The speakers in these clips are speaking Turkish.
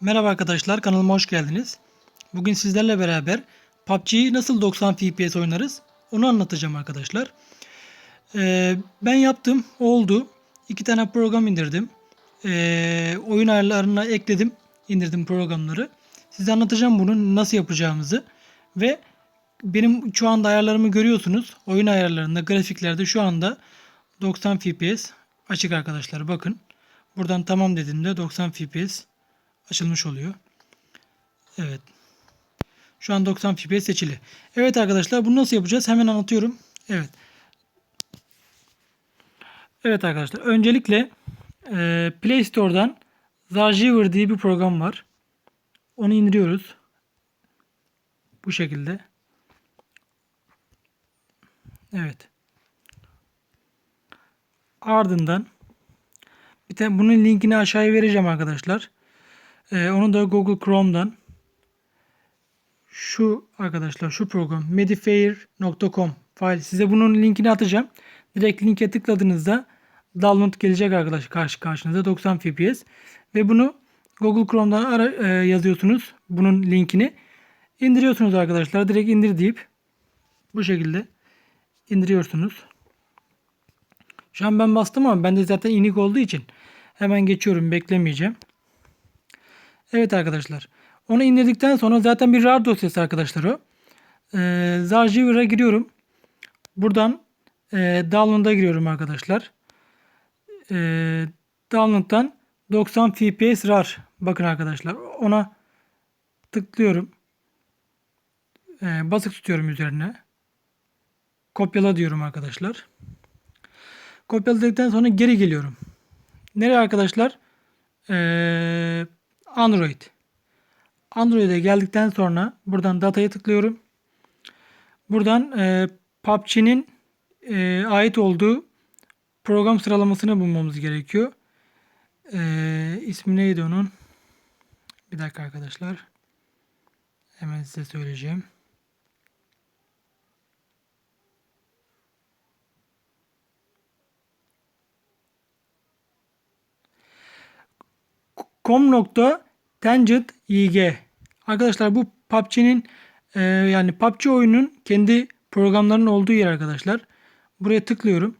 Merhaba arkadaşlar kanalıma hoş geldiniz. Bugün sizlerle beraber PUBG'yi nasıl 90 FPS oynarız onu anlatacağım arkadaşlar. Ee, ben yaptım oldu. İki tane program indirdim. Ee, oyun ayarlarına ekledim indirdim programları. Size anlatacağım bunu nasıl yapacağımızı ve benim şu anda ayarlarımı görüyorsunuz. Oyun ayarlarında grafiklerde şu anda 90 FPS açık arkadaşlar bakın. Buradan tamam dediğimde 90 FPS açılmış oluyor. Evet. Şu an 90 FPS seçili. Evet arkadaşlar bunu nasıl yapacağız? Hemen anlatıyorum. Evet. Evet arkadaşlar. Öncelikle e, Play Store'dan Zargiver diye bir program var. Onu indiriyoruz. Bu şekilde. Evet. Ardından bir tane bunun linkini aşağıya vereceğim arkadaşlar. Ee, onu da Google Chrome'dan şu arkadaşlar şu program medifair.com file size bunun linkini atacağım. Direkt linke tıkladığınızda download gelecek arkadaşlar karşı karşınıza 90 FPS ve bunu Google Chrome'dan ara, e, yazıyorsunuz bunun linkini indiriyorsunuz arkadaşlar direkt indir deyip bu şekilde indiriyorsunuz. Şu an ben bastım ama bende zaten inik olduğu için hemen geçiyorum beklemeyeceğim. Evet arkadaşlar. Onu indirdikten sonra zaten bir RAR dosyası arkadaşlar o. Ee, Zargiver'a giriyorum. Buradan e, download'a giriyorum arkadaşlar. Ee, download'dan 90 FPS RAR. Bakın arkadaşlar ona tıklıyorum. Ee, basık tutuyorum üzerine. Kopyala diyorum arkadaşlar. Kopyaladıktan sonra geri geliyorum. Nereye arkadaşlar? Ee, Android. Android'e geldikten sonra buradan dataya tıklıyorum. Buradan e, PUBG'nin e, ait olduğu program sıralamasını bulmamız gerekiyor. E, ismi neydi onun? Bir dakika arkadaşlar. Hemen size söyleyeceğim. com.tangent ig Arkadaşlar bu PUBG'nin e, yani PUBG oyunun kendi programlarının olduğu yer arkadaşlar. Buraya tıklıyorum.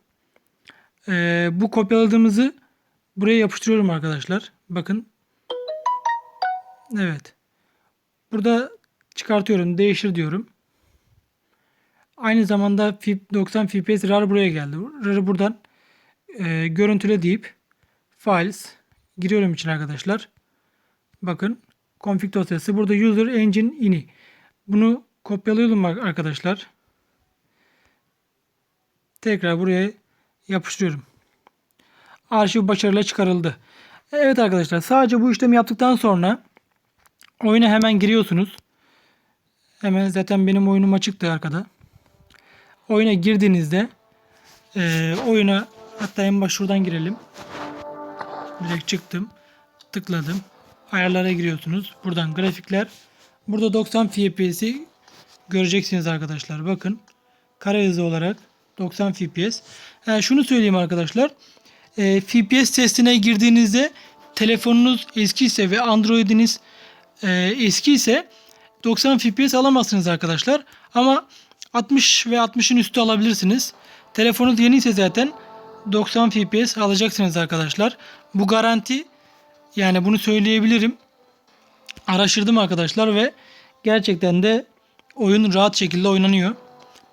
E, bu kopyaladığımızı buraya yapıştırıyorum arkadaşlar. Bakın. Evet. Burada çıkartıyorum. Değiştir diyorum. Aynı zamanda 90 FPS RAR buraya geldi. RAR'ı buradan e, görüntüle deyip files giriyorum için arkadaşlar. Bakın config dosyası. Burada user engine ini. Bunu kopyalıyorum arkadaşlar. Tekrar buraya yapıştırıyorum. Arşiv başarıyla çıkarıldı. Evet arkadaşlar sadece bu işlemi yaptıktan sonra oyuna hemen giriyorsunuz. Hemen zaten benim oyunum açıktı arkada. Oyuna girdiğinizde e, oyuna hatta en baş şuradan girelim. Direkt çıktım. Tıkladım. Ayarlara giriyorsunuz. Buradan grafikler. Burada 90 FPS'i göreceksiniz arkadaşlar. Bakın. Kare hızı olarak 90 FPS. Yani şunu söyleyeyim arkadaşlar. E, FPS testine girdiğinizde telefonunuz eskiyse ve Android'iniz e, eski ise 90 FPS alamazsınız arkadaşlar. Ama 60 ve 60'ın üstü alabilirsiniz. Telefonunuz yeni ise zaten 90 FPS alacaksınız arkadaşlar. Bu garanti yani bunu söyleyebilirim. Araştırdım arkadaşlar ve gerçekten de oyun rahat şekilde oynanıyor.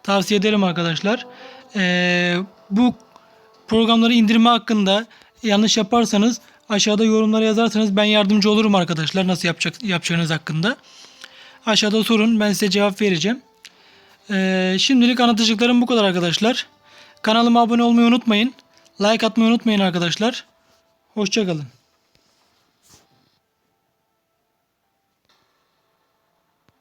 Tavsiye ederim arkadaşlar. Ee, bu programları indirme hakkında yanlış yaparsanız aşağıda yorumlara yazarsanız ben yardımcı olurum arkadaşlar nasıl yapacak, yapacağınız hakkında. Aşağıda sorun ben size cevap vereceğim. Ee, şimdilik anlatacaklarım bu kadar arkadaşlar. Kanalıma abone olmayı unutmayın. Like atmayı unutmayın arkadaşlar. Hoşçakalın.